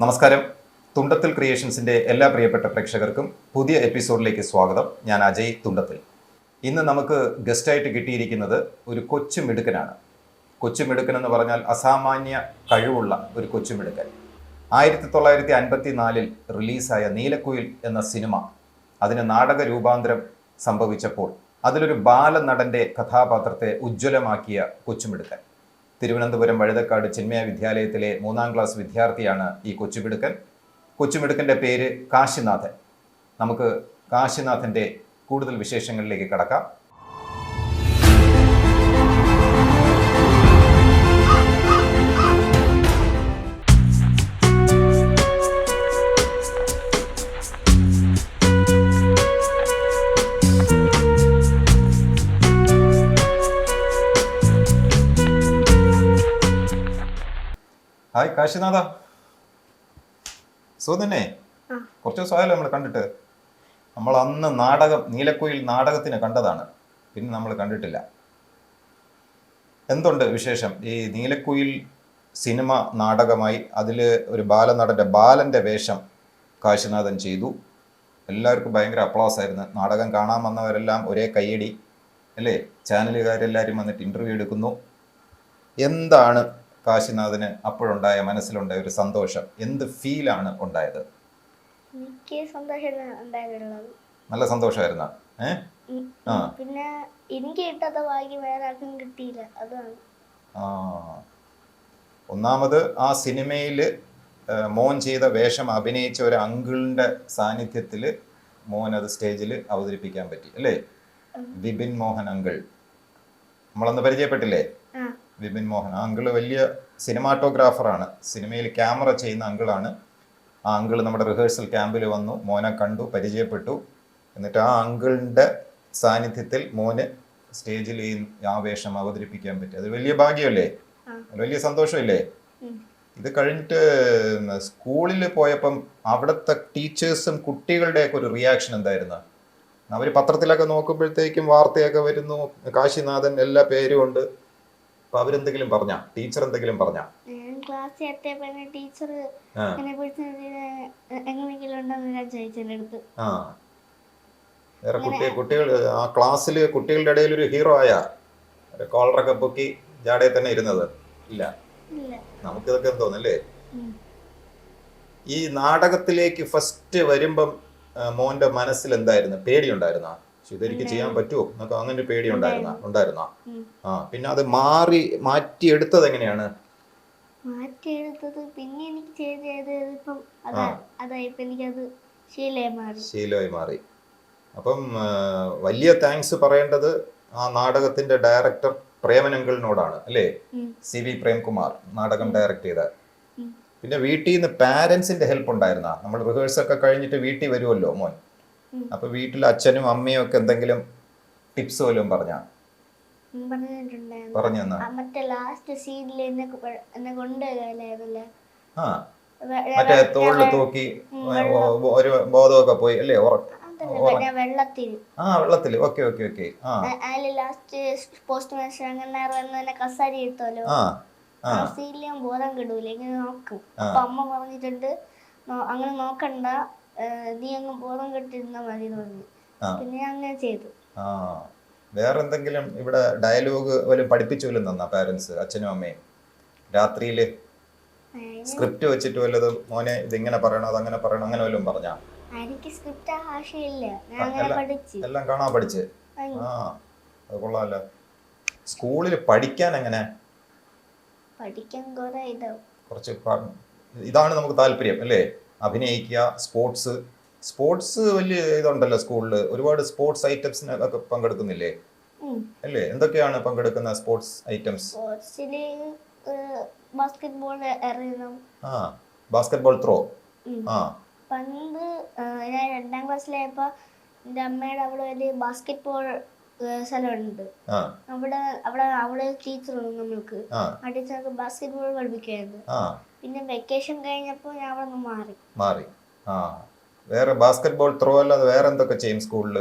നമസ്കാരം. തുണ്ടത്തിൽ ക്രിയേഷൻസിന്റെ എല്ലാ പ്രിയപ്പെട്ട പ്രേക്ഷകർക്കും പുതിയ എപ്പിസോഡിലേക്ക് സ്വാഗതം. ഞാൻ അജയ് തുണ്ടത്തിൽ. ഇന്ന് നമുക്ക് ഗസ്റ്റായിട്ട് കിട്ടിയിരിക്കുന്നത് ഒരു കൊച്ചുമിടുക്കനാണ് മിടുക്കനാണ്. കൊച്ചു മിടുക്കൻ എന്ന് പറഞ്ഞാൽ അസാമാന്യ കഴിവുള്ള ഒരു കൊച്ചുമിടുക്കൻ ആയിരത്തി തൊള്ളായിരത്തി അൻപത്തി നാലിൽ റിലീസായ നീലക്കുയിൽ എന്ന സിനിമ അതിന് നാടക രൂപാന്തരം സംഭവിച്ചപ്പോൾ അതിലൊരു ബാലനടന്റെ കഥാപാത്രത്തെ ഉജ്ജ്വലമാക്കിയ കൊച്ചുമിടുക്കൻ തിരുവനന്തപുരം വഴുതക്കാട് ചിന്മയ വിദ്യാലയത്തിലെ മൂന്നാം ക്ലാസ് വിദ്യാർത്ഥിയാണ് ഈ കൊച്ചുമിടുക്കൻ. കൊച്ചുമിടുക്കന്റെ പേര് കാശിനാഥൻ. നമുക്ക് കാശിനാഥന്റെ കൂടുതൽ വിശേഷങ്ങളിലേക്ക് കടക്കാം. കാശിനാഥ? സുഖന്നെ കുറച്ച് ദിവസമായല്ലോ നമ്മൾ കണ്ടിട്ട്. നമ്മൾ അന്ന് നാടകം നീലക്കുയിൽ നാടകത്തിന് കണ്ടതാണ്. പിന്നെ നമ്മൾ കണ്ടിട്ടില്ല. എന്തുണ്ട് വിശേഷം? ഈ നീലക്കുയിൽ സിനിമ നാടകമായി അതിൽ ഒരു ബാലനടന്റെ ബാലന്റെ വേഷം കാശിനാഥൻ ചെയ്തു. എല്ലാവർക്കും ഭയങ്കര അപ്ലാസ് ആയിരുന്നു നാടകം കാണാൻ വന്നവരെല്ലാം ഒരേ കയ്യടി അല്ലേ? ചാനലുകാരെല്ലാവരും വന്നിട്ട് ഇന്റർവ്യൂ എടുക്കുന്നു. എന്താണ് കാശിനാഥന് അപ്പോഴുണ്ടായ മനസ്സിലുണ്ടായ ഒരു സന്തോഷം. എന്ത് ഫീലാണ് ഉണ്ടായത്? എനിക്ക് സന്തോഷം നല്ല സന്തോഷമായിരുന്ന? ഏ? ആ. പിന്നെ എനിക്ക് കിട്ടാത്ത ഭാഗ്യം വേറെ ആർക്കും കിട്ടിയില്ല. അതാണ്. ആ. ഒന്നാമത് ആ സിനിമയിൽ മോൻ ചെയ്ത വേഷം അഭിനയിച്ച ഒരു അങ്കിളിന്റെ സാന്നിധ്യത്തിൽ മോൻ അത് സ്റ്റേജിൽ അവതരിപ്പിക്കാൻ പറ്റി. അല്ലേ? വിപിൻ മോഹൻ അങ്കിൾ. നമ്മളന്ന് പരിചയപ്പെട്ടില്ലേ? വിപിൻ മോഹൻ. ആ അങ്കിൾ വലിയ സിനിമാറ്റോഗ്രാഫറാണ്. സിനിമയിൽ ക്യാമറ ചെയ്യുന്ന അങ്കിളാണ്. ആ അങ്കിൾ നമ്മുടെ റിഹേഴ്സൽ ക്യാമ്പിൽ വന്നു. മോനെ കണ്ടു പരിചയപ്പെട്ടു. എന്നിട്ട് ആ അങ്കിളിന്റെ സാന്നിധ്യത്തിൽ മോന് സ്റ്റേജിൽ ഈ ആ വേഷം അവതരിപ്പിക്കാൻ പറ്റി. അത് വലിയ ഭാഗ്യമല്ലേ? വലിയ സന്തോഷമല്ലേ? ഇത് കഴിഞ്ഞിട്ട് സ്കൂളിൽ പോയപ്പം അവിടുത്തെ ടീച്ചേഴ്സും കുട്ടികളുടെയൊക്കെ ഒരു റിയാക്ഷൻ എന്തായിരുന്നു? അവർ പത്രത്തിലൊക്കെ നോക്കുമ്പോഴത്തേക്കും വാർത്തയൊക്കെ വരുന്നു. കാശിനാഥൻ എല്ലാ പേരും ഉണ്ട്. അപ്പൊ അവരെന്തെങ്കിലും പറഞ്ഞ? ടീച്ചർ എന്തെങ്കിലും പറഞ്ഞ? ക്ലാസ് ടീച്ചർ എന്നെ കുറിച്ച് എങ്ങനെയെങ്കിലും ഉണ്ടെന്ന് ഞാൻ ചോദിച്ചതിന്റെ അടുത്ത്. ആ. വേറെ കുട്ടി കുട്ടികൾ ആ ക്ലാസ്സിൽ കുട്ടികളുടെ ഇടയിൽ ഒരു ഹീറോ ആയ കോളറൊക്കെ പൊക്കി ജാടയിൽ തന്നെ ഇരുന്നത്. ഇല്ല. നമുക്കിതൊക്കെ തോന്നല്ലേ. ഈ നാടകത്തിലേക്ക് ഫസ്റ്റ് വരുമ്പം മോന്റെ മനസ്സിൽ എന്തായിരുന്നു? പേടിയുണ്ടായിരുന്ന? ഇതെനിക്ക് ചെയ്യാൻ പറ്റുമോ എന്നൊക്കെ അങ്ങനെ പേടി ഉണ്ടായിരുന്ന. ഉണ്ടായിരുന്ന? ആ പിന്നെ അത് മാറി മാറ്റിയെടുത്തത് എങ്ങനെയാണ്? മാറ്റിയെടുത്തത് പിന്നെ എനിക്ക് ചെയ്ത് ചെയ്ത് ഇപ്പം അതാ അതാ ഇപ്പം എനിക്കത് ശീലമായി മാറി. ശീലമായി മാറി. അപ്പം വലിയ താങ്ക്സ് പറയേണ്ടത് ആ നാടകത്തിന്റെ ഡയറക്ടർ പ്രേമനങ്കലിനോടാണ് അല്ലേ. സി വി പ്രേംകുമാർ നാടകം ഡയറക്ട് ചെയ്ത. പിന്നെ വീട്ടിൽ നിന്ന് പാരൻസിന്റെ ഹെൽപ്പ് ഉണ്ടായിരുന്ന? നമ്മൾ റിഹേഴ്സൽ ഒക്കെ കഴിഞ്ഞിട്ട് വീട്ടിൽ വരുമല്ലോ മോൻ. അപ്പൊ വീട്ടിൽ അച്ഛനും അമ്മയും ഒക്കെ എന്തെങ്കിലും ടിപ്സ് വല്ലതും പറഞ്ഞ? പറഞ്ഞു മറ്റേ ലാസ്റ്റ് സീനിൽ എന്നെ കൊണ്ടുവരാനായിരുന്നല്ലേ? ആ. മറ്റേ തോളിൽ തൂക്കി ഒരു ബോധമൊക്കെ പോയി അല്ലേ? ആ വെള്ളത്തിൽ okay okay okay. Last post കസാരി എടുത്തോലോ ബോധം കിടൂല. ഇങ്ങനെ നോക്കും. അപ്പൊ അമ്മ പറഞ്ഞിട്ടുണ്ട് അങ്ങനെ നോക്കണ്ട. നീ അങ്ങ് ബോധം കെട്ടിരുന്നാൽ മതി എന്ന് പറഞ്ഞു പിന്നെ ഞാൻ അങ്ങനെ ചെയ്തു. ആ. വേറെ എന്തെങ്കിലും ഇവിടെ ഡയലോഗ് വല്ലതും പഠിപ്പിച്ചു വല്ലതും തന്നാ പാരന്റ്സ് അച്ഛനും അമ്മയും? രാത്രിയിൽ സ്ക്രിപ്റ്റ് വെച്ചിട്ട് വല്ലതും മോനെ ഇതിങ്ങനെ പറയണം അതങ്ങനെ പറയണം അങ്ങനെ വല്ലതും പറഞ്ഞാ? എനിക്ക് സ്ക്രിപ്റ്റ് ആശയില്ല ഞാൻ ആ, പഠിച്ചു. എല്ലാം കാണാ പഠിച്ച്. ആ അത് കൊള്ളാമല്ലോ സ്കൂളിൽ പഠിക്കാൻ എങ്ങനെ? പഠിക്കാൻ കുറച്ച് ഇതാണ് നമുക്ക് താല്പര്യം അല്ലേ? അഭിനയിക്കുക സ്പോർട്സ് സ്പോർട്സ് വലിയ ഇതുണ്ടല്ലോ സ്കൂളിൽ ഒരുപാട് സ്പോർട്സ് ഐറ്റംസിന് ഒക്കെ പങ്കെടുക്കുന്നില്ലേ. അല്ലേ? എന്തൊക്കെയാണ് പങ്കെടുക്കുന്ന സ്പോർട്സ് ഐറ്റംസ് സ്പോർട്സിൽ ബാസ്കറ്റ് ബോൾ എറിയണം ആ ബാസ്കറ്റ്ബോൾ ത്രോ ആ. പണ്ട് ഞാൻ രണ്ടാം ക്ലാസ്സിലായപ്പോ എന്റെ അമ്മയുടെ അവിടെ ഒരു ബാസ്കറ്റ് ബോൾ സ്ഥലമുണ്ട്. അവിടെ അവിടെ അവിടെ ടീച്ചറുണ്ട് നമ്മൾക്ക്. ആ. ടീച്ചർക്ക് ബാസ്കറ്റ് ബോൾ പഠിപ്പിക്കുമായിരുന്നു ആ. പിന്നെ വെക്കേഷൻ കഴിഞ്ഞപ്പോൾ ഞാൻ അവിടെ മാറി. മാറി. ആ. വേറെ ബാസ്കറ്റ്ബോൾ ത്രോ അല്ലാതെ വേറെ എന്തൊക്കെ ചെയ്യും സ്കൂളിൽ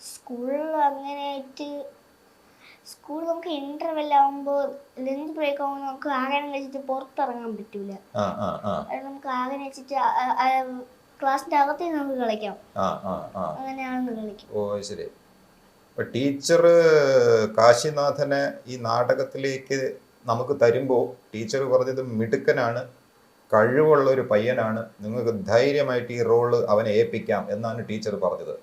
സ്കൂളിൽ അങ്ങനെയായിട്ട് സ്കൂൾ നമുക്ക് ഇന്റർവെൽ ആവുമ്പോൾ ലഞ്ച് ബ്രേക്ക് ആകുമ്പോൾ നമുക്ക് ആഹാരം കഴിച്ചിട്ട് പുറത്തിറങ്ങാൻ പറ്റൂല. ആ ആ ആ. അത് നമുക്ക് ആഹാരം വെച്ചിട്ട് ക്ലാസ്സിന്റെ അകത്തേ നമുക്ക് കളിക്കാം. ആ ആ ആ. അങ്ങനെയാണെന്ന് കളിക്കും. ഓ ശരി. ടീച്ചർ കാശിനാഥനെ ഈ നാടകത്തിലേക്ക് നമുക്ക് തരുമ്പോൾ ടീച്ചർ പറഞ്ഞത് മിടുക്കനാണ് കഴിവുള്ള ഒരു പയ്യനാണ് നിങ്ങൾക്ക് ധൈര്യമായിട്ട് ഈ റോൾ അവനെ ഏൽപ്പിക്കാം എന്നാണ് ടീച്ചർ പറഞ്ഞത്.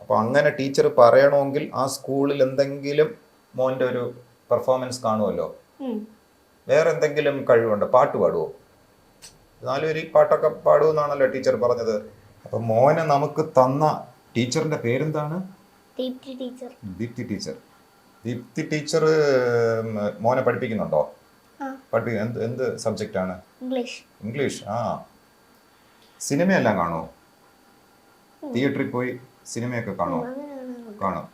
അപ്പോൾ അങ്ങനെ ടീച്ചർ പറയണമെങ്കിൽ ആ സ്കൂളിൽ എന്തെങ്കിലും മോന്റെ ഒരു പെർഫോമൻസ് കാണുമല്ലോ. വേറെ എന്തെങ്കിലും കഴിവുണ്ട്? പാട്ട് പാടുമോ നാലുപേര് പാട്ടൊക്കെ പാടുമെന്നാണല്ലോ ടീച്ചർ പറഞ്ഞത്. അപ്പം മോനെ നമുക്ക് തന്ന ടീച്ചറിന്റെ പേരെന്താണ്? Deepti teacher. Deepti teacher. Deepti teacher മോനെ പഠിപ്പിക്കുന്നുണ്ടോ? ആ. പഠിപ്പി എന്ത് എന്ത് ആണ്? ഇംഗ്ലീഷ് ഇംഗ്ലീഷ് ആ. സിനിമയെല്ലാം കാണുമോ തിയേറ്ററിൽ പോയി സിനിമയൊക്കെ കാണുമോ കാണും.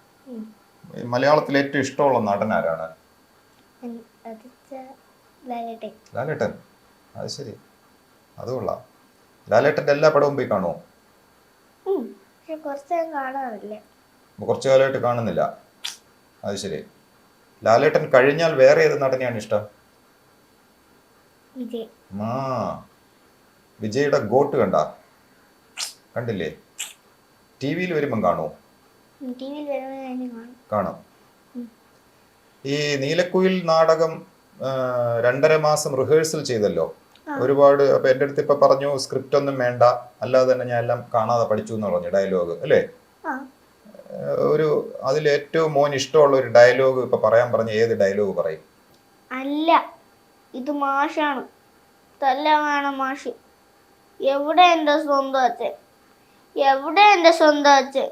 മലയാളത്തിൽ ഏറ്റവും ഇഷ്ടമുള്ള നടൻ ആരാണ്? ലാലേട്ടൻ. അത് ശരി. അത് കൊള്ളാം. ലാലേട്ടന്റെ എല്ലാ പടവും പോയി കാണുമോ കുറച്ചു കാലമായിട്ട് കാണുന്നില്ല. അത് ശരി. ലാലേട്ടൻ കഴിഞ്ഞാൽ വേറെ ഏത് നടനെയാണ് ഇഷ്ടം? ആ വിജയുടെ ഗോട്ട് കണ്ട? കണ്ടില്ലേ? ടി വിയിൽ വരുമ്പം കാണുമോ കാണാം. ഈ നീലക്കുയിൽ നാടകം രണ്ടര മാസം റിഹേഴ്സൽ ചെയ്തല്ലോ. ഒരുപാട് അപ്പൊ എന്റെ അടുത്ത് ഇപ്പൊ പറഞ്ഞു സ്ക്രിപ്റ്റ് ഒന്നും വേണ്ട. അല്ലാതെ തന്നെ ഞാൻ എല്ലാം കാണാതെ പഠിച്ചു എന്ന് പറഞ്ഞു ഡയലോഗ് അല്ലേ? ഒരു അതിൽ ഏറ്റവും മോൻ ഇഷ്ടമുള്ള ഒരു ഡയലോഗ് ഇപ്പൊ പറയാൻ പറഞ്ഞ ഏത് ഡയലോഗ് പറയും? അല്ല ഇത് മാഷാണ്. തല്ലമാണ് മാഷ്. എവിടെ എന്റെ സ്വന്തം അച്ഛൻ? എവിടെ എന്റെ സ്വന്തം അച്ഛൻ?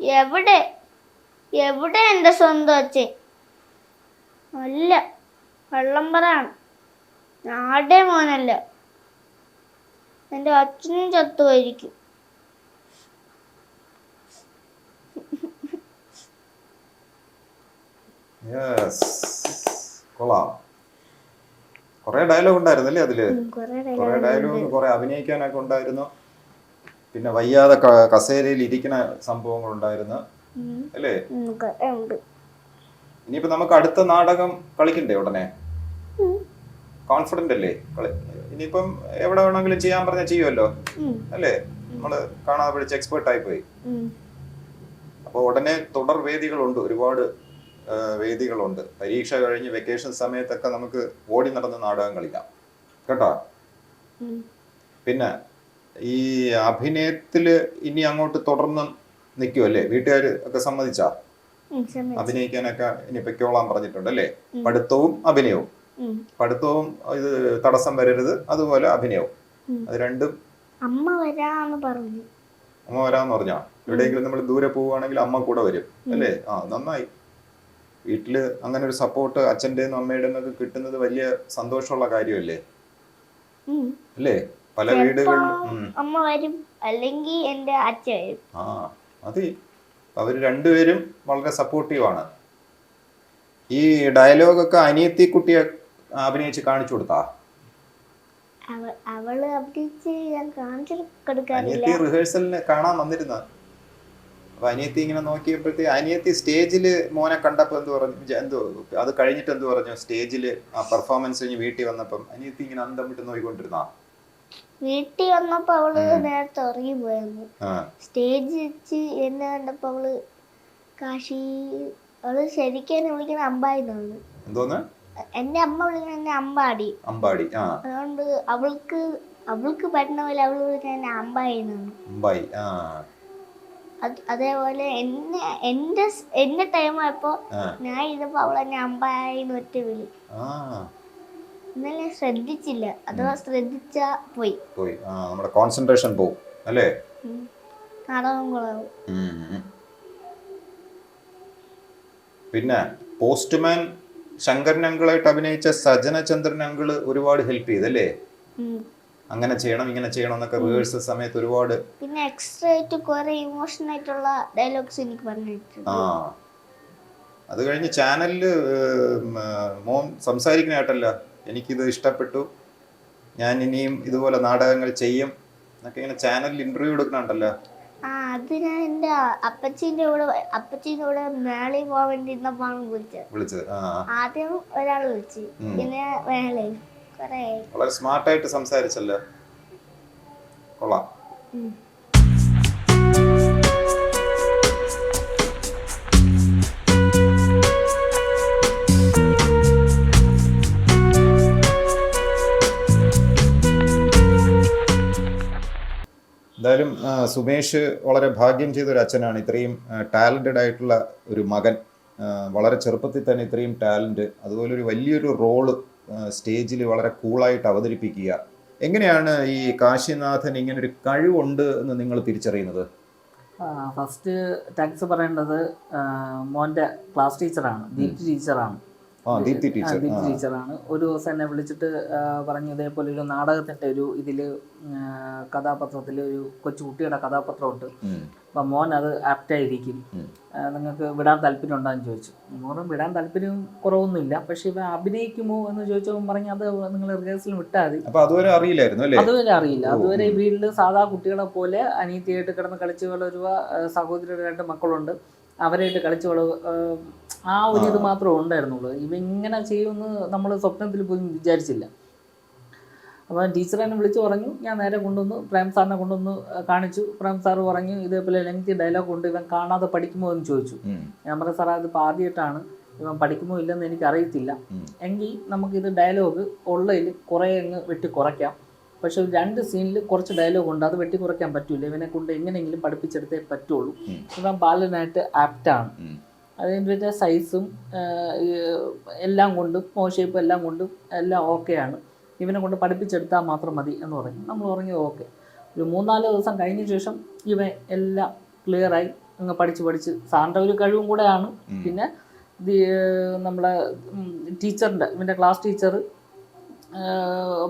എവിടെ? എവിടെ എന്റെ സ്വന്തം അച്ഛൻ? അല്ല കള്ളമ്പറാണ് ആടെ മോനല്ല? എന്റെ അച്ഛനും ചത്തുമായിരിക്കും യെസ് കൊള്ളാം. കുറെ ഡയലോഗ് ഉണ്ടായിരുന്നല്ലേ അതിൽ? കുറേ ഡയലോഗ് കുറെ അഭിനയിക്കാനൊക്കെ ഉണ്ടായിരുന്നു. പിന്നെ വയ്യാതെ കസേരയിൽ ഇരിക്കുന്ന സംഭവങ്ങൾ ഉണ്ടായിരുന്നു. അല്ലേ? ഇനിയിപ്പോ നമുക്ക് അടുത്ത നാടകം കളിക്കണ്ടേ ഉടനെ? കോൺഫിഡന്റ് അല്ലേ? ഇനിയിപ്പം എവിടെ വേണമെങ്കിലും ചെയ്യാൻ പറഞ്ഞാൽ ചെയ്യുമല്ലോ അല്ലേ? നമ്മൾ കാണാതെ പഠിച്ച എക്സ്പേർട്ട് ആയി പോയി അപ്പൊ ഉടനെ തുടർ വേദികളുണ്ട് ഒരുപാട്. വേദികളുണ്ട്. പരീക്ഷ കഴിഞ്ഞ് വെക്കേഷൻ സമയത്തൊക്കെ നമുക്ക് ഓടി നടന്ന നാടകം കളിക്കാം. കേട്ടോ? പിന്നെ ഈ അഭിനയത്തിൽ ഇനി അങ്ങോട്ട് തുടർന്ന് നിൽക്കുമല്ലേ വീട്ടുകാർ ഒക്കെ സമ്മതിച്ചാ? അഭിനയിക്കാനൊക്കെ ഇനി പെക്കോളാൻ പറഞ്ഞിട്ടുണ്ട് അല്ലേ. പഠിത്തവും അഭിനയവും. പഠിത്തവും ഇത് തടസ്സം വരരുത് അതുപോലെ അഭിനയവും. അത് രണ്ടും അമ്മ വരാന്ന് പറഞ്ഞു. അമ്മ വരാന്ന് പറഞ്ഞാ? എവിടെയെങ്കിലും നമ്മൾ ദൂരെ പോവുകയാണെങ്കിൽ അമ്മ കൂടെ വരും. അല്ലേ? ആ നന്നായി. വീട്ടിൽ അങ്ങനെ ഒരു സപ്പോർട്ട് അച്ഛന്റെ അമ്മയുടെ ഒക്കെ കിട്ടുന്നത് വലിയ സന്തോഷമുള്ള കാര്യമല്ലേ. അല്ലേ? പല വീടുകളിൽ വീടുകളിലും. അമ്മ വരും അല്ലെങ്കിൽ എന്റെ അച്ഛൻ വരും. ആ മതി അവർ രണ്ടുപേരും വളരെ സപ്പോർട്ടീവാണ് ഈ ഡയലോഗൊക്കെ അനിയത്തി കുട്ടിയെ അഭിനയിച്ച് കാണിച്ചു കൊടുത്താ? അവ അവൾ അഭിനയിച്ച് ഞാൻ കാണിച്ചു കൊടുക്കാറില്ല. റിഹേഴ്സലിന് കാണാൻ വന്നിരുന്ന അപ്പൊ അനിയത്തി ഇങ്ങനെ നോക്കിയപ്പോഴത്തേ അനിയത്തി സ്റ്റേജിൽ മോനെ കണ്ടപ്പോ എന്ത് പറഞ്ഞു? എന്തോ അത് കഴിഞ്ഞിട്ട് എന്ത് പറഞ്ഞു? സ്റ്റേജിൽ ആ പെർഫോമൻസ് കഴിഞ്ഞ് വീട്ടിൽ വന്നപ്പം അനിയത്തി ഇങ്ങനെ അന്തം വിട്ട് നോക്കിക്കൊണ്ടിരുന്ന? വീട്ടിൽ വന്നപ്പോ അവൾ നേരത്തെ ഉറങ്ങി പോയിരുന്നു. സ്റ്റേജ് വെച്ച് എന്നെ കണ്ടപ്പോ അവൾ കാശി അവൾ ശരിക്കും വിളിക്കുന്ന അമ്പായിന്നാണ് എന്തോന്ന്? എന്റെ അമ്മ വിളിക്കുന്ന എന്നെ അമ്പാടി. അമ്പാടി അതുകൊണ്ട് അവൾക്ക് അവൾക്ക് പറ്റുന്ന പോലെ അവൾ വിളിക്കുന്ന എന്നെ അമ്പായിന്നാണ് അമ്പായി ആ. അതേപോലെ എന്നെ എന്റെ എന്റെ ടൈം ആയപ്പോ ഞാൻ ഇരുന്നപ്പോ അവളെ എന്നെ അമ്പായിന്ന് ഒറ്റ വിളി. ആ. എന്നാലും ശ്രദ്ധിച്ചില്ല. അഥവാ ശ്രദ്ധിച്ചാ പോയി. പോയി. ആ നമ്മുടെ കോൺസെൻട്രേഷൻ പോവും. അല്ലേ. നാടകം പിന്നെ പോസ്റ്റ്മാൻ ശങ്കരൻ അങ്കിളായിട്ട് അഭിനയിച്ച സജന ചന്ദ്രൻ അങ്കിൾ ഒരുപാട് ഹെൽപ്പ് ചെയ്തല്ലേ. അങ്ങനെ ചെയ്യണം ഇങ്ങനെ ചെയ്യണം എന്നൊക്കെ റിഹേഴ്സൽ സമയത്ത് ഒരുപാട് പിന്നെ എക്സ്ട്രാ ആയിട്ട് കുറെ ഇമോഷണൽ ആയിട്ടുള്ള ഡയലോഗ്സ് എനിക്ക് പറഞ്ഞിട്ടുണ്ട്. ആ. അത് കഴിഞ്ഞ് ചാനലിൽ മോൻ സംസാരിക്കുന്നതായിട്ടല്ല എനിക്കിത് ഇഷ്ടപ്പെട്ടു. ഞാൻ ഇനിയും ഇതുപോലെ നാടകങ്ങൾ ചെയ്യും എന്നൊക്കെ ഇങ്ങനെ ചാനലിൽ ഇന്റർവ്യൂ എടുക്കുന്നുണ്ടല്ലോ. അത് ഞാൻ അപ്പച്ചീന്റെ കൂടെ അപ്പച്ചീന്റെ കൂടെ മേളയിൽ പോകാൻ വേണ്ടി ഇന്നപ്പാണ് വിളിച്ചത്. ആദ്യം ഒരാൾ വിളിച്ചു പിന്നെ ആയി വളരെ സ്മാർട്ടായിട്ട് സംസാരിച്ചല്ലോ? കൊള്ളാം. എന്തായാലും സുമേഷ് വളരെ ഭാഗ്യം ചെയ്ത ഒരു അച്ഛനാണ്. ഇത്രയും ടാലന്റഡ് ആയിട്ടുള്ള ഒരു മകൻ. വളരെ ചെറുപ്പത്തിൽ തന്നെ ഇത്രയും ടാലന്റ് അതുപോലെ ഒരു വലിയൊരു റോൾ സ്റ്റേജിൽ വളരെ കൂളായിട്ട് അവതരിപ്പിക്കുക. എങ്ങനെയാണ് ഈ കാശിനാഥൻ ഇങ്ങനെ ഒരു കഴിവുണ്ട് എന്ന് നിങ്ങൾ തിരിച്ചറിയുന്നത്? ഫസ്റ്റ് താങ്ക്സ് പറയേണ്ടത് മോന്റെ ക്ലാസ് ടീച്ചറാണ് ദീപ്തി ടീച്ചറാണ് ദീപ്തി ടീച്ചർ ദീപ്തി ടീച്ചറാണ് ഒരു ദിവസം എന്നെ വിളിച്ചിട്ട് പറഞ്ഞു ഇതേപോലെ ഒരു നാടകത്തിന്റെ ഒരു ഇതിൽ കഥാപാത്രത്തിൽ ഒരു കൊച്ചു കുട്ടിയുടെ കഥാപാത്രമുണ്ട് അപ്പം മോൻ അത് ആപ്റ്റായിരിക്കും. നിങ്ങൾക്ക് വിടാൻ താല്പര്യം ഉണ്ടോയെന്ന് ചോദിച്ചു. മോനും വിടാൻ താല്പര്യം കുറവൊന്നുമില്ല. പക്ഷെ ഇവ അഭിനയിക്കുമോ എന്ന് ചോദിച്ചപ്പോൾ പറഞ്ഞു അത് നിങ്ങൾ റിഹേഴ്സൽ വിട്ടാൽ മതി. അതുവരെ അറിയില്ലായിരുന്നു അല്ലേ? അതുവരെ അറിയില്ല. അതുവരെ വീട്ടിൽ സാധാ കുട്ടികളെ പോലെ അനീതിയായിട്ട് കിടന്ന് കളിച്ചു വളരുക ആ, സഹോദരിയുടെ രണ്ട് മക്കളുണ്ട്. അവരായിട്ട് കളിച്ചു ആ, ആ ഒരു ഇത് മാത്രമേ ഉണ്ടായിരുന്നുള്ളൂ. ഇവ ഇങ്ങനെ ചെയ്യുമെന്ന് നമ്മൾ സ്വപ്നത്തിൽ പോലും വിചാരിച്ചില്ല. അപ്പോൾ ടീച്ചർ എന്നെ വിളിച്ച് പറഞ്ഞു ഞാൻ നേരെ കൊണ്ടുവന്നു പ്രേം സാറിനെ കൊണ്ടുവന്ന് കാണിച്ചു. പ്രേം സാറ് പറഞ്ഞു ഇതേപോലെ ലെങ്തി ഡയലോഗ് കൊണ്ട് ഇവൻ കാണാതെ പഠിക്കുമോ എന്ന് ചോദിച്ചു. ഞാൻ പറഞ്ഞു സാറേ അതിപ്പോൾ ആദ്യമായിട്ടാണ് ഇവൻ പഠിക്കുമോ ഇല്ലെന്ന് എനിക്ക് അറിയത്തില്ല. എങ്കിൽ നമുക്കിത് ഡയലോഗ് ഉള്ളതിൽ കുറേ അങ്ങ് വെട്ടി കുറയ്ക്കാം. പക്ഷെ ഒരു രണ്ട് സീനിൽ കുറച്ച് ഡയലോഗ് ഉണ്ട് അത് വെട്ടി കുറയ്ക്കാൻ പറ്റൂല. ഇവനെ കൊണ്ട് എങ്ങനെയെങ്കിലും പഠിപ്പിച്ചെടുത്തേ പറ്റുള്ളൂ. ഇവൻ ബാലനായിട്ട് ആപ്റ്റാണ്. അതിന്റെ സൈസും എല്ലാം കൊണ്ടും മോശം എല്ലാം കൊണ്ടും എല്ലാം ഓക്കെയാണ് ഇവനെ കൊണ്ട് പഠിപ്പിച്ചെടുത്താൽ മാത്രം മതി എന്ന് പറഞ്ഞു. നമ്മൾ പറഞ്ഞു ഓക്കെ. ഒരു മൂന്നാൽ ദിവസം കഴിഞ്ഞ ശേഷം ഇവൻ എല്ലാം ക്ലിയറായി അങ്ങ് പഠിച്ച് പഠിച്ച്. സാറിന്റെ ഒരു കഴിവും കൂടെയാണ്. പിന്നെ നമ്മുടെ നമ്മളെ ടീച്ചറിന്റെ ഇവന്റെ ക്ലാസ് ടീച്ചർ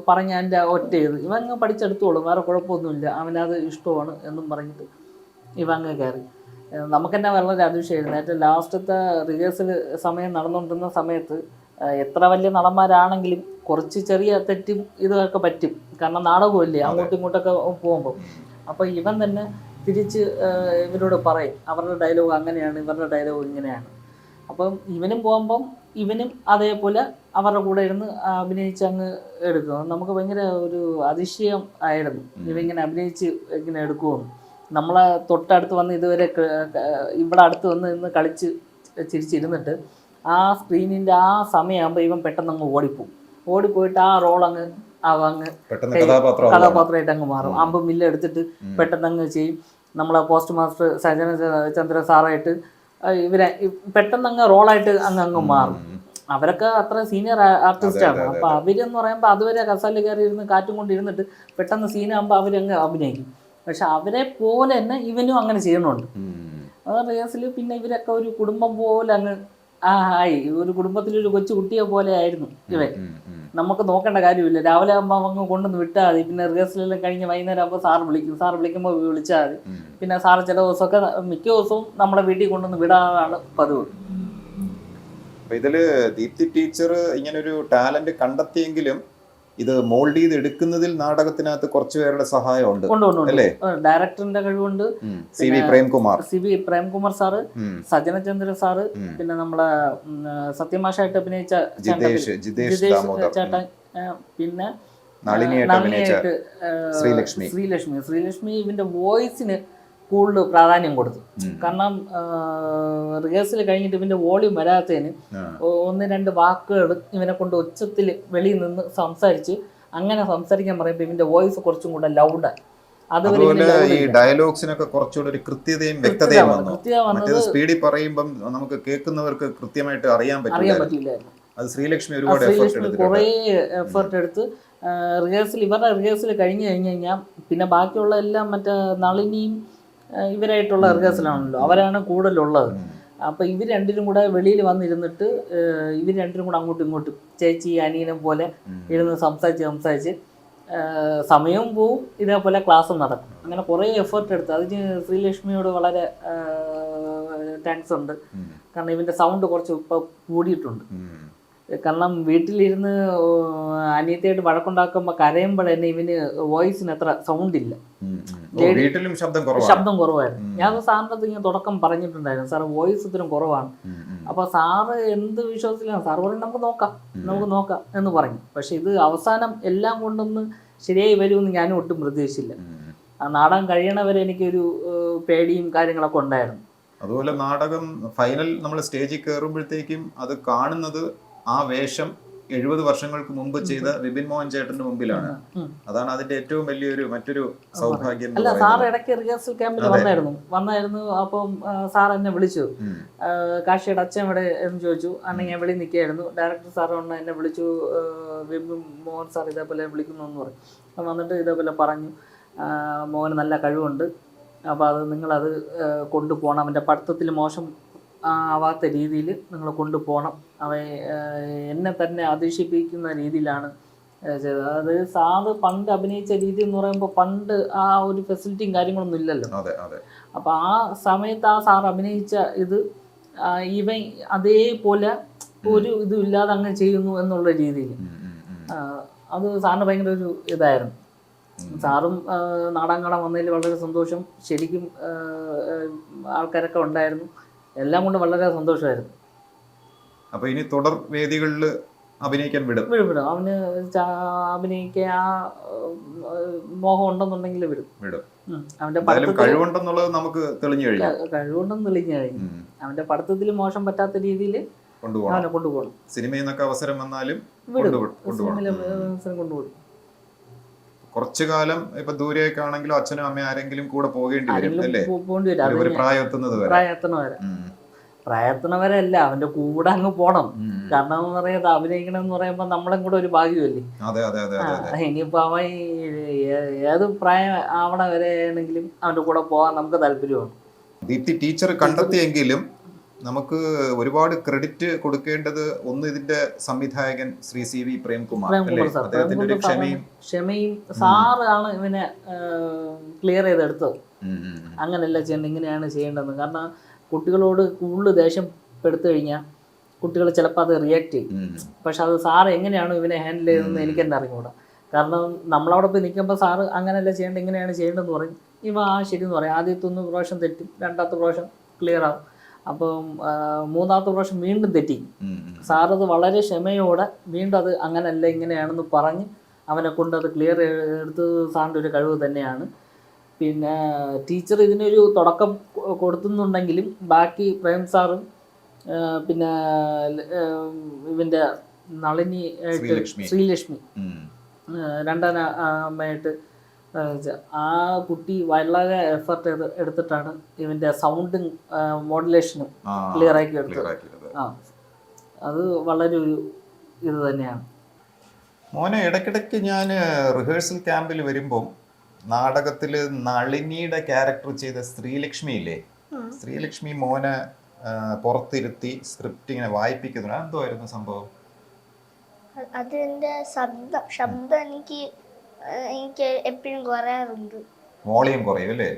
പറഞ്ഞ എന്റെ ഒറ്റ ഇത്. ഇവൻ അങ്ങ് പഠിച്ചെടുത്തോളും. വേറെ കുഴപ്പമൊന്നുമില്ല. അവനത് ഇഷ്ടമാണ് എന്നും പറഞ്ഞിട്ട് ഇവ അങ്ങ് കയറി. നമുക്ക് തന്നെ വളരെ അതിശയമായിരുന്നു. ഏറ്റവും ലാസ്റ്റത്തെ റിഹേഴ്സൽ സമയം നടന്നുകൊണ്ടിരുന്ന സമയത്ത് എത്ര വലിയ നടന്മാരാണെങ്കിലും കുറച്ച് ചെറിയ തെറ്റും ഇതൊക്കെ പറ്റും. കാരണം നാടകമല്ലേ അങ്ങോട്ടും ഇങ്ങോട്ടൊക്കെ പോകുമ്പോൾ അപ്പോൾ ഇവൻ തന്നെ തിരിച്ച് ഇവരോട് പറയും. അവരുടെ ഡയലോഗ് അങ്ങനെയാണ് ഇവരുടെ ഡയലോഗ് ഇങ്ങനെയാണ്. അപ്പം ഇവനും പോകുമ്പം ഇവനും അതേപോലെ അവരുടെ കൂടെ ഇരുന്ന് അഭിനയിച്ച് അങ്ങ് എടുക്കും. നമുക്ക് ഭയങ്കര ഒരു അതിശയം ആയിരുന്നു. ഇവങ്ങനെ അഭിനയിച്ച് ഇങ്ങനെ എടുക്കുമെന്ന് നമ്മളെ തൊട്ടടുത്ത് വന്ന് ഇതുവരെ ഇവിടെ അടുത്ത് വന്ന് ഇന്ന് കളിച്ച് ചിരിച്ചിരുന്നിട്ട് ആ സ്ക്രീനിന്റെ ആ സമയമാകുമ്പോൾ ഇവൻ പെട്ടെന്ന് അങ്ങ് ഓടിപ്പോവും. ഓടിപ്പോയിട്ട് ആ റോൾ അങ്ങ് അവങ്ങ്. കഥാപാത്രമായിട്ട് അങ്ങ് മാറും. അമ്പ് മില്ല് എടുത്തിട്ട് പെട്ടെന്ന് അങ്ങ് ചെയ്യും. നമ്മളെ പോസ്റ്റ് മാസ്റ്റർ സജന ചന്ദ്ര സാറായിട്ട് ഇവരെ പെട്ടെന്ന് അങ്ങ് റോളായിട്ട് അങ്ങ് അങ്ങ് മാറും. അവരൊക്കെ അത്ര സീനിയർ ആർട്ടിസ്റ്റ് ആണ്. അതെ, അപ്പൊ അവരെന്ന് പറയുമ്പോൾ അതുവരെ കസാലിൽ കയറി ഇരുന്ന് കാറ്റും കൊണ്ട് ഇരുന്നിട്ട് പെട്ടെന്ന് സീനാകുമ്പോൾ അവരങ്ങ് അഭിനയിക്കും. പക്ഷെ അവരെ പോലെ തന്നെ ഇവനും അങ്ങനെ. അത് റിഹേഴ്സൽ പിന്നെ ഇവരൊക്കെ ഒരു കുടുംബം പോലെ അങ്ങ് ആ ആയി ഒരു കുടുംബത്തിലൊരു കൊച്ചു കുട്ടിയെ പോലെ ആയിരുന്നു ഇവൻ. നമുക്ക് നോക്കേണ്ട കാര്യമില്ല. രാവിലെ ആകുമ്പോൾ അങ്ങ് കൊണ്ടുവന്ന് വിട്ടാൽ മതി. പിന്നെ റിഹേഴ്സലെല്ലാം കഴിഞ്ഞ് വൈകുന്നേരം ആകുമ്പോൾ സാർ വിളിക്കും. സാർ വിളിക്കുമ്പോൾ വിളിച്ചാൽ മതി. പിന്നെ സാർ ചില ദിവസമൊക്കെ മിക്ക ദിവസവും നമ്മുടെ വീട്ടിൽ കൊണ്ടുവന്ന് വിടാനാണ് പതിവ്. ഇതിൽ ദീപ്തി ടീച്ചർ ഇങ്ങനെ ഒരു ടാലന്റ് കണ്ടെത്തിയെങ്കിലും ഇത് മോൾഡ് ചെയ്ത് എടുക്കുന്നതിൽ നാടകത്തിനകത്ത് കുറച്ചു പേരുടെ സഹായമുണ്ട്. അല്ലേ? ഡയറക്ടറിന്റെ കഴിവുണ്ട്. C V Premkumar. C V Premkumar sir. Sajanachandra sir പിന്നെ നമ്മളെ സത്യമാഷായിട്ട് അഭിനയിച്ച ജിതേഷ് ജിതേഷ് ചേട്ടൻ പിന്നെ നളിനിയായിട്ട് ശ്രീലക്ഷ്മി. ശ്രീലക്ഷ്മി. ശ്രീലക്ഷ്മി ഇവന്റെ വോയിസിന് കൂടുതൽ പ്രാധാന്യം കൊടുത്തു. കാരണം റിഹേഴ്സൽ കഴിഞ്ഞിട്ട് ഇവന്റെ വോളിയം വരാത്തതിന് ഒന്ന് രണ്ട് വാക്കുകൾ ഇവനെ കൊണ്ട് ഉച്ചത്തിൽ വെളിയിൽ നിന്ന് സംസാരിച്ച് അങ്ങനെ സംസാരിക്കാൻ പറയുമ്പോൾ ഇവന്റെ വോയിസ് കുറച്ചും കൂടെ ലൗഡായി അതുപോലെ ഈ. ഡയലോഗ്സിനൊക്കെ കുറച്ചുകൂടെ ഒരു കൃത്യതയും വ്യക്തതയും വന്നു. മറ്റേത് സ്പീഡിൽ പറയുമ്പം നമുക്ക് കേൾക്കുന്നവർക്ക് കൃത്യമായിട്ട് അറിയാൻ പറ്റില്ല അത് ശ്രീലക്ഷ്മി ഒരുപാട് കുറേ എഫേർട്ട് എടുത്ത് റിഹേഴ്സൽ ഇവരുടെ റിഹേഴ്സൽ കഴിഞ്ഞു കഴിഞ്ഞു കഴിഞ്ഞാൽ പിന്നെ ബാക്കിയുള്ള എല്ലാം മറ്റേ നളിനിയും ഇവരായിട്ടുള്ള റിഹേഴ്സലാണല്ലോ അവരാണ് കൂടുതലുള്ളത്. അപ്പോൾ ഇവർ രണ്ടിനും കൂടെ വെളിയിൽ വന്നിരുന്നിട്ട് ഇവർ രണ്ടിനും കൂടെ അങ്ങോട്ടും ഇങ്ങോട്ടും ചേച്ചി അനിയനും പോലെ. ഇരുന്ന് സംസാരിച്ച് സംസാരിച്ച് സമയവും പോവും. ഇതേപോലെ ക്ലാസ്സും നടക്കും. അങ്ങനെ കുറേ എഫേർട്ട് എടുത്ത്. അതിന് ശ്രീലക്ഷ്മിയോട് വളരെ താങ്ക്സ് ഉണ്ട്. കാരണം ഇവന്റെ സൗണ്ട് കുറച്ച് ഇപ്പം കൂടിയിട്ടുണ്ട്. കാരണം വീട്ടിലിരുന്ന് അനിയത്തിയായിട്ട് വഴക്കുണ്ടാക്കുമ്പോൾ കരയുമ്പോൾ തന്നെ ഇവന് വോയിസിന് അത്ര സൗണ്ട് ഇല്ല. വീട്ടിലും ശബ്ദം ശബ്ദം കുറവായിരുന്നു. ഞാൻ സാറിന്റെ അടുത്ത് ഇങ്ങനെ തുടക്കം പറഞ്ഞിട്ടുണ്ടായിരുന്നു. സാർ വോയിസ് ഇത്രയും കുറവാണ്. അപ്പോൾ സാറ് എന്ത് വിശ്വാസത്തിലാണ്? സാർ പറഞ്ഞു നമുക്ക് നോക്കാം നമുക്ക് നോക്കാം എന്ന് പറഞ്ഞു. പക്ഷെ ഇത് അവസാനം എല്ലാം കൊണ്ടൊന്ന് ശരിയായി വരുമെന്ന് ഞാനും ഒട്ടും പ്രതീക്ഷിച്ചില്ല. നാടകം കഴിയണവരെ എനിക്കൊരു പേടിയും കാര്യങ്ങളൊക്കെ ഉണ്ടായിരുന്നു. അതുപോലെ നാടകം ഫൈനൽ നമ്മൾ സ്റ്റേജിൽ കയറുമ്പോഴത്തേക്കും അത് കാണുന്നത് ആ വേഷം എഴുപത് വർഷങ്ങൾക്ക് മുമ്പ് ചെയ്ത വിപിൻ മോഹൻ ചേട്ടന്റെ മുമ്പിലാണ്. അതാണ് അതിന്റെ ഏറ്റവും വലിയൊരു മറ്റൊരു സൗഭാഗ്യം അല്ല സാർ ഇടയ്ക്ക് റിഹേഴ്സൽ ക്യാമ്പിൽ വന്നായിരുന്നു. വന്നായിരുന്നു അപ്പം സാർ എന്നെ വിളിച്ചു. കാശിയുടെ അച്ഛൻ ഇവിടെ എന്ന് ചോദിച്ചു. അന്ന് ഞാൻ വെളി നിൽക്കുകയായിരുന്നു. ഡയറക്ടർ സാർ വന്ന് എന്നെ വിളിച്ചു വിപിൻ മോഹൻ സാർ ഇതേപോലെ വിളിക്കുന്നു എന്ന് പറഞ്ഞു. അപ്പം വന്നിട്ട് ഇതേപോലെ പറഞ്ഞു മോഹന് നല്ല കഴിവുണ്ട്. അപ്പോൾ അത് നിങ്ങളത് കൊണ്ടുപോകണം. അവന്റെ പഠിത്തത്തിൽ മോശം ആവാത്ത രീതിയിൽ നിങ്ങൾ കൊണ്ടുപോകണം. അവ എന്നെ തന്നെ അതിശയിപ്പിക്കുന്ന രീതിയിലാണ് ചെയ്തത്. അതായത് സാറ് പണ്ട് അഭിനയിച്ച രീതി എന്ന് പറയുമ്പോൾ പണ്ട് ആ ഒരു ഫെസിലിറ്റിയും കാര്യങ്ങളൊന്നും ഇല്ലല്ലോ. അപ്പോൾ ആ സമയത്ത് ആ സാർ അഭിനയിച്ച ഇത് ഇവ ഇവൻ അതേപോലെ ഒരു ഇതും ഇല്ലാതെ അങ്ങ് ചെയ്യുന്നു എന്നുള്ള രീതിയിൽ. അത് സാറിന് ഭയങ്കര ഒരു ഇതായിരുന്നു. സാറും ആ, നാടകം കാണാൻ വന്നതിൽ വളരെ സന്തോഷം. ശരിക്കും ആൾക്കാരൊക്കെ ഉണ്ടായിരുന്നു. എല്ലാം കൊണ്ട് വളരെ സന്തോഷമായിരുന്നു. അപ്പൊ ഇനി തുടർ വേദികളിൽ അഭിനയിക്കാൻ വിടും. വിടും വിടും. അവന് അഭിനയിക്കാൻ ആ മോഹം ഉണ്ടെന്നുണ്ടെങ്കിൽ വിടും. വിടും. അവന്റെ കഴിവുണ്ടെന്നുള്ളത് നമുക്ക് തെളിഞ്ഞു കഴിഞ്ഞു. കഴിവുണ്ടെന്ന് തെളിഞ്ഞു കഴിഞ്ഞു. അവന്റെ പഠിത്തത്തിൽ മോശം പറ്റാത്ത രീതിയിൽ കൊണ്ടുപോകണം. കൊണ്ടുപോകണം. സിനിമയിൽ നിന്നൊക്കെ അവസരം വന്നാലും വിടും. കൊണ്ടുപോ- കൊണ്ടുപോകണം. സിനിമയിലെ ഉം. അവസരം കൊണ്ടുപോകും. കുറച്ചു കാലം ഇപ്പൊ ദൂരെയൊക്കെ ആണെങ്കിലും അച്ഛനും അമ്മയും ആരെങ്കിലും കൂടെ പോകേണ്ടി വരും അല്ലേ? ഒരു- ഒരു അത് പ്രായം എത്തുന്നത് വരെ. പ്രായത്തിന് വരെ. ഉം. അല്ല അവന്റെ കൂടെ അങ്ങ് പോണം. കാരണം എന്ന് പറയുന്നത് അഭിനയിക്കണം എന്ന് പറയുമ്പോൾ നമ്മളെ കൂടെ ഒരു ഭാഗ്യമല്ലേ? ഇനിയിപ്പോ അവൻ ഏത് പ്രായം ആവണ വരെ ആണെങ്കിലും അവന്റെ കൂടെ പോകാൻ നമുക്ക് താല്പര്യമാണ്. ദീപ്തി ടീച്ചർ കണ്ടെത്തിയെങ്കിലും നമുക്ക് ഒരുപാട് ക്രെഡിറ്റ് കൊടുക്കേണ്ടത് ഒന്ന് ഇതിന്റെ സംവിധായകൻ ശ്രീ സി വി പ്രേംകുമാർ അദ്ദേഹത്തിന്റെ ഒരു ക്ഷമയും ക്ഷമയും സാറാണ് ഇവനെ ക്ലിയർ ചെയ്തെടുത്തത്. അങ്ങനെയല്ല ചെയ്യേണ്ടത് ഇങ്ങനെയാണ് ചെയ്യേണ്ടത് കാരണം കുട്ടികളോട് കൂടുതൽ ദേഷ്യം പെടുത്തു കഴിഞ്ഞാൽ കുട്ടികൾ ചിലപ്പോൾ അത് റിയാക്ട് ചെയ്യും. പക്ഷെ അത് സാർ എങ്ങനെയാണ് ഇവനെ ഹാൻഡിൽ ചെയ്തതെന്ന് എനിക്ക് തന്നെ അറിഞ്ഞുകൂടാ. കാരണം നമ്മളവിടെ പോയി നിൽക്കുമ്പോൾ സാറ് അങ്ങനെയല്ല ചെയ്യേണ്ടത് ഇങ്ങനെയാണ് ചെയ്യേണ്ടതെന്ന് പറയും. ഇവ ആ ശരി എന്ന് പറയും. ആദ്യത്തെ ഒന്ന് പ്രാവശ്യം തെറ്റും രണ്ടാമത്തെ പ്രാവശ്യം ക്ലിയർ ആവും. അപ്പം മൂന്നാമത്തെ പ്രാവശ്യം വീണ്ടും തെറ്റി. സാർ അത് സാറത് വളരെ ക്ഷമയോടെ വീണ്ടും അത് അങ്ങനല്ല ഇങ്ങനെയാണെന്ന് പറഞ്ഞ് അവനെ കൊണ്ട് അത് ക്ലിയർ എടുത്ത് സാറിന്റെ ഒരു കഴിവ് തന്നെയാണ്. പിന്നെ ടീച്ചർ ഇതിനൊരു തുടക്കം കൊടുത്തുന്നുണ്ടെങ്കിലും ബാക്കി പ്രേം സാറും പിന്നെ ഇവന്റെ നളിനി ആയിട്ട് ശ്രീലക്ഷ്മി. രണ്ടാം അമ്മയായിട്ട് ആ, ആ കുട്ടി വളരെ എഫർട്ട് ചെയ്ത് എടുത്തിട്ടാണ് ഇവന്റെ സൗണ്ടും മോഡുലേഷനും ക്ലിയർ ആക്കി എടുത്തത്. ആ. അത് വളരെ ഒരു ഇത് തന്നെയാണ്. മോനെ ഇടയ്ക്കിടയ്ക്ക് ഞാൻ റിഹേഴ്സൽ ക്യാമ്പിൽ വരുമ്പോൾ നാടകത്തിൽ നളിനിയുടെ ക്യാരക്ടർ ചെയ്ത ശ്രീലക്ഷ്മി ഇല്ലേ. ശ്രീലക്ഷ്മി മോനെ പുറത്തിരുത്തി സ്ക്രിപ്റ്റ് ഇങ്ങനെ വായിപ്പിക്കുന്നു എന്തോയായിരുന്നു സംഭവം? അതിന്റെ ശബ്ദം ശബ്ദം എനിക്ക് എനിക്ക് എപ്പോഴും കുറയാറുണ്ട്. വോളിയം കുറയും അല്ലേ?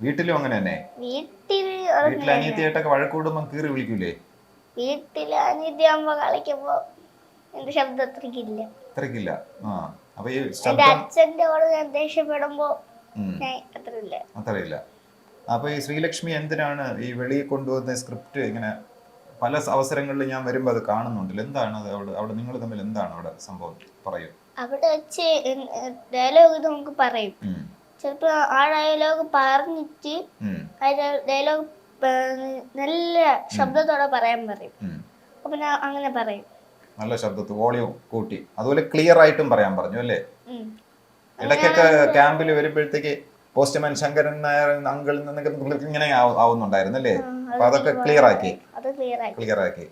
വീട്ടിലും അങ്ങനെ തന്നെ? വീട്ടിൽ വീട്ടിൽ അനിയത്തിയായിട്ടൊക്കെ വഴക്കൂടുമ്പോ കീറി വിളിക്കൂലേ? വീട്ടിൽ അനിയത്തിയാകുമ്പോ കളിക്കുമ്പോ എന്റെ ശബ്ദം അത്രക്കില്ല അത്രക്കില്ല ആ. അപ്പൊ ഈ എന്റെ ശബ്ദം ഞാൻ ദേഷ്യപ്പെടുമ്പോ ഉം. ഞാൻ അത്രയില്ല. അത്രയില്ല. അപ്പൊ ഈ ശ്രീലക്ഷ്മി എന്തിനാണ് ഈ വെളിയിൽ കൊണ്ടുവന്ന സ്ക്രിപ്റ്റ് ഇങ്ങനെ പല അവസരങ്ങളിൽ ഞാൻ വരുമ്പോൾ അത് കാണുന്നുണ്ടല്ലോ? എന്താണ് അത് അവിടെ? അവിടെ നിങ്ങൾ തമ്മിൽ എന്താണ് അവിടെ സംഭവം? പറയൂ. അവിടെ വെച്ച് ഡയലോഗ് നമുക്ക് പറയും. ചിലപ്പോ ആ ഡയലോഗ് പറഞ്ഞിട്ട്. ആ ഡയലോഗ് നല്ല ശബ്ദത്തോടെ പറയാൻ പറയും. അപ്പൊ ഞാൻ അങ്ങനെ പറയും. നല്ല ശബ്ദത്തിൽ വോളിയം കൂട്ടി. അതുപോലെ ക്ലിയർ ആയിട്ടും പറയാൻ പറഞ്ഞു അല്ലേ. ഇടയ്ക്കൊക്കെ ക്യാമ്പിൽ വരുമ്പോഴത്തേക്ക് പോസ്റ്റ്മാൻ ശങ്കരൻ നായർ അങ്കിളിൽ നിന്നൊക്കെ ഇങ്ങനെ ആവുന്നുണ്ടായിരുന്നു അല്ലേ? അപ്പൊ അതൊക്കെ ക്ലിയർ ആക്കി. ക്ലിയർ ആക്കി.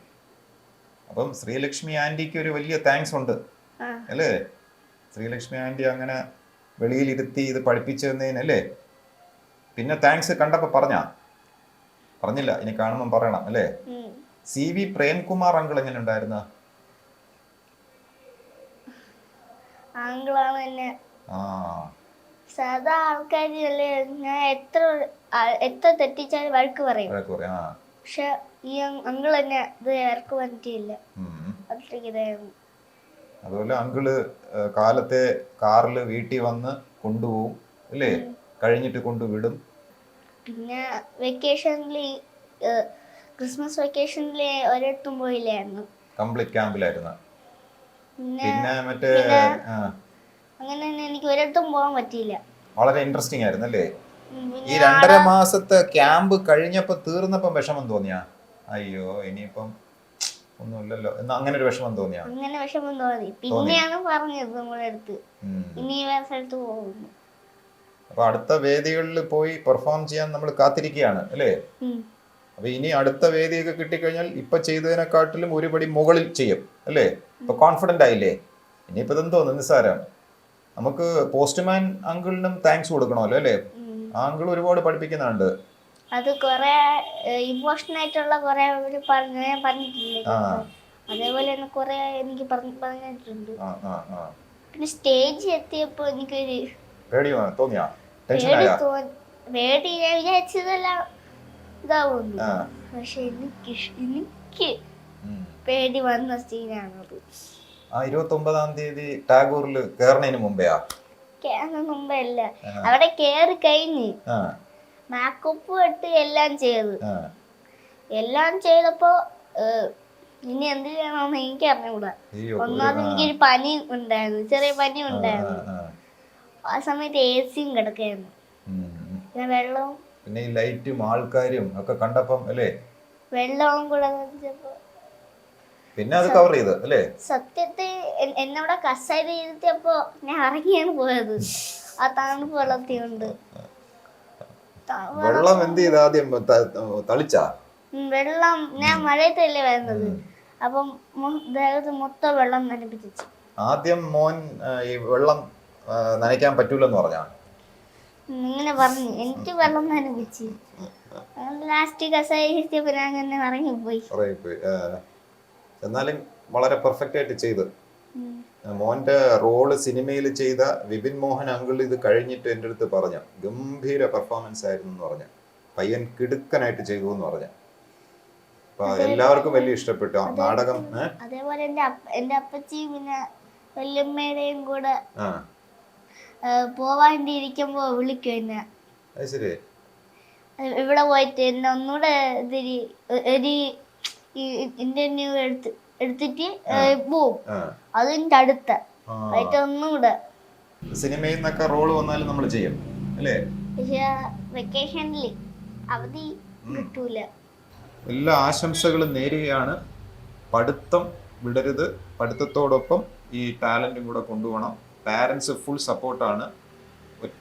അപ്പം ശ്രീലക്ഷ്മി ആന്റിക്ക് ഒരു വലിയ താങ്ക്സ് ഉണ്ട് അല്ലേ? ശ്രീലക്ഷ്മി ആന്റി അങ്ങനെ വെളിയിലിരുത്തി ഇത് പഠിപ്പിച്ചു അല്ലേ പിന്നെ താങ്ക്സ് കണ്ടപ്പോൾ പറഞ്ഞ? പറഞ്ഞില്ല ഇനി കാണുമ്പം പറയണം അല്ലേ. സി വി പ്രേംകുമാർ അങ്കിൾ എങ്ങനെ ഉണ്ടായിരുന്നു? എന്നെ. ആ. സാധാ ആൾക്കാരല്ലേ ഞാൻ എത്ര എത്ര വഴക്ക് പറയും. വഴക്ക് പറയും ആ. പക്ഷെ ഈ അങ്കിൾ എന്നെ ഇത് ആർക്കും പറ്റിയില്ല. ഒറ്റയ്ക്കിതായിരുന്നു അതുപോലെ അങ്കിൾ കാലത്തെ കാറിൽ വീട്ടിൽ വന്ന് കൊണ്ടുപോകും അല്ലേ? കഴിഞ്ഞിട്ട് കൊണ്ടുവിടും പിന്നെ വെക്കേഷനിൽ ക്രിസ്മസ് വെക്കേഷനിൽ ഒരിടത്തും പോയില്ലായിരുന്നു. കംപ്ലീറ്റ് ക്യാമ്പിലായിരുന്നു. പിന്നെ മറ്റേ അങ്ങനെ എനിക്ക് ഒരിടത്തും പോകാൻ പറ്റിയില്ല. വളരെ ഇൻട്രസ്റ്റിംഗ് ആയിരുന്നു അല്ലേ? ഈ രണ്ടര മാസത്തെ ക്യാമ്പ് കഴിഞ്ഞപ്പോ തീർന്നപ്പം വിഷമം തോന്നിയാ? അയ്യോ ഇനിയിപ്പം ഒന്നുമില്ലല്ലോ. എന്ന് അങ്ങനെ ഒരു വിഷമം തോന്നിയാ? അങ്ങനെ വിഷമം തോന്നി. പിന്നെയാണ് പറഞ്ഞത് നമ്മുടെ അടുത്ത്. ഇനി വേറെ സ്ഥലത്ത് പോകുന്നു. അപ്പൊ അടുത്ത വേദികളിൽ പോയി പെർഫോം ചെയ്യാൻ നമ്മൾ കാത്തിരിക്കുകയാണ് അല്ലേ. അപ്പൊ ഇനി അടുത്ത വേദിയൊക്കെ കിട്ടിക്കഴിഞ്ഞാൽ ഇപ്പൊ ചെയ്തതിനെക്കാട്ടിലും ഒരുപടി മുകളിൽ ചെയ്യും അല്ലേ? ഇപ്പൊ കോൺഫിഡന്റ് ആയില്ലേ? ഇനിയിപ്പോ ഇതെന്തോ നിസ്സാരം. നമുക്ക് പോസ്റ്റ്മാൻ അങ്കിളിനും താങ്ക്സ് കൊടുക്കണമല്ലോ അല്ലേ. ആ അങ്കിൾ ഒരുപാട് പഠിപ്പിക്കുന്നുണ്ട്. അത് കുറെ ഇമോഷണൽ ആയിട്ടുള്ള കുറെ അവർ പറഞ്ഞ പറഞ്ഞിട്ടില്ലേ. അതേപോലെ തന്നെ കുറെ എനിക്ക് പറഞ്ഞു പറഞ്ഞിട്ടുണ്ട്. പിന്നെ സ്റ്റേജ് എത്തിയപ്പോ എനിക്കൊരു പേടി തോന്നിയാ? പേടി ഞാൻ വിചാരിച്ചതെല്ലാം ഇതാവുന്നു. പക്ഷെ എനിക്ക് എനിക്ക് പേടി വന്ന സീനാണത്. ആ ഇരുപത്തി ഒമ്പതാം തീയതി ടാഗോറിൽ കയറുന്നതിന് മുമ്പെയാ? കേറുന്ന മുമ്പേ അല്ല. അവിടെ കേറി കഴിഞ്ഞ് മേക്കപ്പ് ഇട്ട് എല്ലാം ചെയ്ത്. എല്ലാം ചെയ്തപ്പോ ഇനി എന്ത് ചെയ്യണമെന്ന് എനിക്ക് അറിഞ്ഞുകൂടാ. ഒന്നാമത് ഒന്നാമത് എനിക്കൊരു പനി ഉണ്ടായിരുന്നു ചെറിയ പനി ഉണ്ടായിരുന്നു. ആ. സമയത്ത് എ സിയും കിടക്കായിരുന്നു. പിന്നെ വെള്ളവും പിന്നെ ഈ ലൈറ്റും ആൾക്കാരും ഒക്കെ കണ്ടപ്പം അല്ലേ? വെള്ളവും കൂടെ പിന്നെ അത് കവർ ചെയ്ത് അല്ലേ? സത്യത്തിൽ എന്നെവിടെ കസേര ഇരുത്തിയപ്പോ ഞാൻ ഇറങ്ങിയാണ് പോയത്. ആ തണുപ്പ് വെള്ളത്തിയുണ്ട് വെള്ളം എന്ത് ചെയ്ത് ആദ്യം തളിച്ചാ? വെള്ളം ഞാൻ മഴയത്തല്ലേ വരുന്നത്. അപ്പം ദേഹത്ത് മൊത്തം വെള്ളം നനപ്പിച്ചു ആദ്യം മോൻ ഈ വെള്ളം നനയ്ക്കാൻ പറ്റൂലെന്ന് പറഞ്ഞാ? ഇങ്ങനെ പറഞ്ഞു. എനിക്ക് വെള്ളം നനപ്പിച്ച്. ലാസ്റ്റ് കസേര ഇരുത്തിയപ്പോ ഞാൻ അങ്ങനെ ഇറങ്ങിപ്പോയി. എന്നാലും വളരെ പെർഫെക്റ്റ് ആയിട്ട് ചെയ്ത്. ഉം. മോന്റെ റോൾ സിനിമയിൽ ചെയ്ത വിപിൻ മോഹൻ അങ്കിൾ ഇത് കഴിഞ്ഞിട്ട് എന്റെ അടുത്ത് പറഞ്ഞു ഗംഭീര പെർഫോമൻസ് ആയിരുന്നു എന്ന് പറഞ്ഞു പയ്യൻ കിടുക്കനായിട്ട് ചെയ്തു എന്ന് പറഞ്ഞു. അപ്പൊ എല്ലാവർക്കും വലിയ ഇഷ്ടപ്പെട്ടു. ആ നാടകം അതേപോലെ എന്റെ അപ്പ എന്റെ അപ്പച്ചിയും പിന്നെ വല്യമ്മയുടെയും കൂടെ പോവാണ്ടി ഇരിക്കുമ്പോ വിളിക്കും എന്നെ. ശരി ഇവിടെ പോയിട്ട് എന്നെ ഒന്നുകൂടെ ഇതിരി ഒരു ഇന്റർവ്യൂ എടുത്ത് എടുത്തിട്ട് പോവും. ആ. അതിന്റെ അടുത്ത. ആ. ആയിട്ട് ഒന്നുകൂടെ സിനിമയിൽ നിന്നൊക്കെ റോൾ വന്നാലും നമ്മൾ ചെയ്യും അല്ലേ? പക്ഷെ വെക്കേഷനിൽ അവധി കിട്ടൂല. എല്ലാ ആശംസകളും നേരുകയാണ്. പഠിത്തം വിടരുത്. പഠിത്തത്തോടൊപ്പം ഈ ടാലന്റും കൂടെ കൊണ്ടുപോകണം. പാരൻസ് ഫുൾ സപ്പോർട്ടാണ്.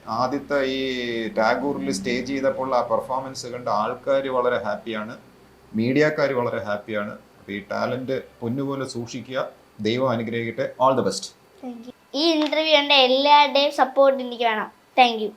ആദ്യത്തെ ഈ ടാഗൂറിൽ സ്റ്റേജ് ചെയ്തപ്പോൾ ആ പെർഫോമൻസ് കണ്ട് ആൾക്കാർ വളരെ ഹാപ്പിയാണ്. മീഡിയക്കാർ വളരെ ഹാപ്പിയാണ്. ഈ ടാലന്റ് പൊന്നുപോലെ സൂക്ഷിക്കുക. ദൈവം അനുഗ്രഹിക്കട്ടെ. ഓൾ ദ ബെസ്റ്റ് ഈ ഇന്റർവ്യൂ എല്ലാവരുടെയും സപ്പോർട്ട് എനിക്ക് വേണം. താങ്ക്